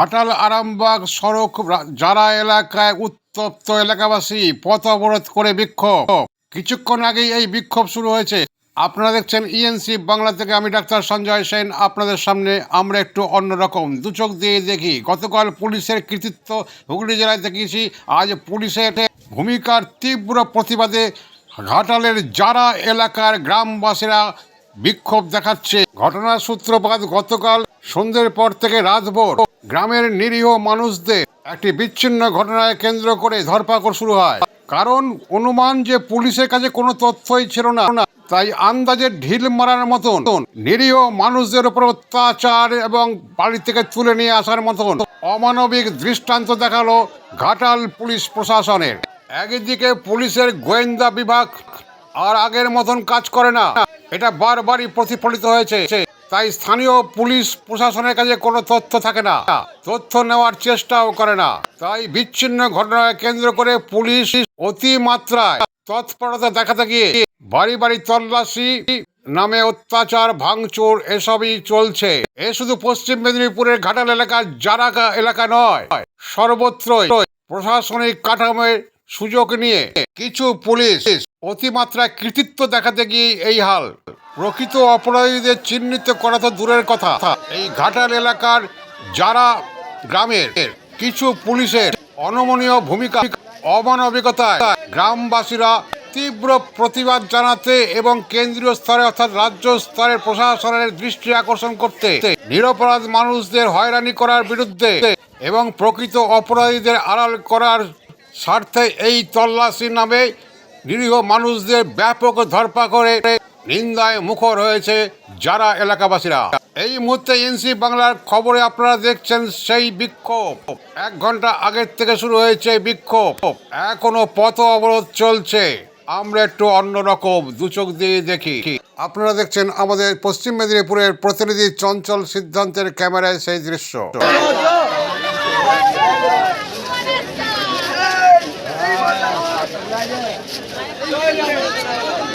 ঘাটাল, আরামবাগ সড়ক যারা এলাকায় উত্তপ্ত এলাকাবাসী পথ অবরোধ করে বিক্ষোভ। কিছুক্ষণ আগেই এই বিক্ষোভ শুরু হয়েছে। আপনারা দেখছেন ইএনসি বাংলা থেকে আমি ডাক্তার সঞ্জয় সেন, আপনাদের সামনে আমরা একটু অন্যরকম দু চোখ দিয়ে দেখি, গতকাল পুলিশের কৃতিত্ব হুগলি জেলায় দেখিয়েছি। আজ পুলিশের ভূমিকার তীব্র প্রতিবাদে ঘাটালের যারা এলাকার গ্রামবাসীরা বিক্ষোভ দেখাচ্ছে। ঘটনার সূত্রপাত গতকাল সন্ধ্যের পর থেকে রাতভর। গ্রামের নিরীহ মানুষদের একটি বিচ্ছিন্ন ঘটনায় কেন্দ্র করে ধরপাকড় শুরু হয়। কারণ অনুমান যে পুলিশের কাছে কোনো তথ্যই ছিল না, তাই আন্দাজে ঢিল মারার মতন নিরীহ মানুষদের উপর অত্যাচার এবং বাড়ি থেকে তুলে নিয়ে আসার মতন অমানবিক দৃষ্টান্ত দেখাল ঘাটাল পুলিশ প্রশাসনের। একদিকে পুলিশের গোয়েন্দা বিভাগ আর আগের মতন কাজ করে না, এটা বারবারই প্রতিফলিত হয়েছে। তাই স্থানীয় পুলিশ প্রশাসনের কাছে কোনো তথ্য থাকে না। তথ্য নেওয়ার চেষ্টাও করে না। তাই বিচ্ছিন্ন ঘটনাকে কেন্দ্র করে পুলিশ অতি মাত্রায় তৎপরতা দেখাতে গিয়ে বাড়ি বাড়ি তল্লাশি নামে অত্যাচার, ভাঙচুর এসবই চলছে। এ শুধু পশ্চিম মেদিনীপুরের ঘাটাল এলাকা জারাকা এলাকা নয়, সর্বত্রই প্রশাসনিক কাঠামোর সুযোগ নিয়ে কিছু পুলিশ অতিমাত্রায় কৃতিত্ব দেখাতে গিয়ে এই হাল। প্রকৃত অপরাধীদের চিহ্নিত করা তো দূরের কথা। এই ঘাটাল এলাকার যারা গ্রামের, কিছু পুলিশের অনমনীয় ভূমিকা অমানবিকতায় গ্রামবাসীরা তীব্র প্রতিবাদ জানাতে এবং কেন্দ্রীয় স্তরে অর্থাৎ রাজ্য স্তরের প্রশাসনের দৃষ্টি আকর্ষণ করতে নিরপরাধ মানুষদের হয়রানি করার বিরুদ্ধে এবং প্রকৃত অপরাধীদের আড়াল করার স্বার্থে এই তল্লাশি নামে নিরীহ মানুষদের ব্যাপক ধরপা করে নিন্দায় মুখর হয়েছে যারা এলাকাবাসীরা। এই মুহূর্তে এনসি বাংলার খবরে আপনারা দেখছেন সেই বিক্ষোভ। এক ঘণ্টা আগের থেকে শুরু হয়েছে বিক্ষোভ। এখনও পথ অবরোধ চলছে। আমরা একটু অন্যরকম দু চোখ দিয়ে দেখি। আপনারা দেখছেন আমাদের পশ্চিম মেদিনীপুরের প্রতিনিধি চঞ্চল সিদ্ধান্তের ক্যামেরায় সেই দৃশ্য। Olha aí,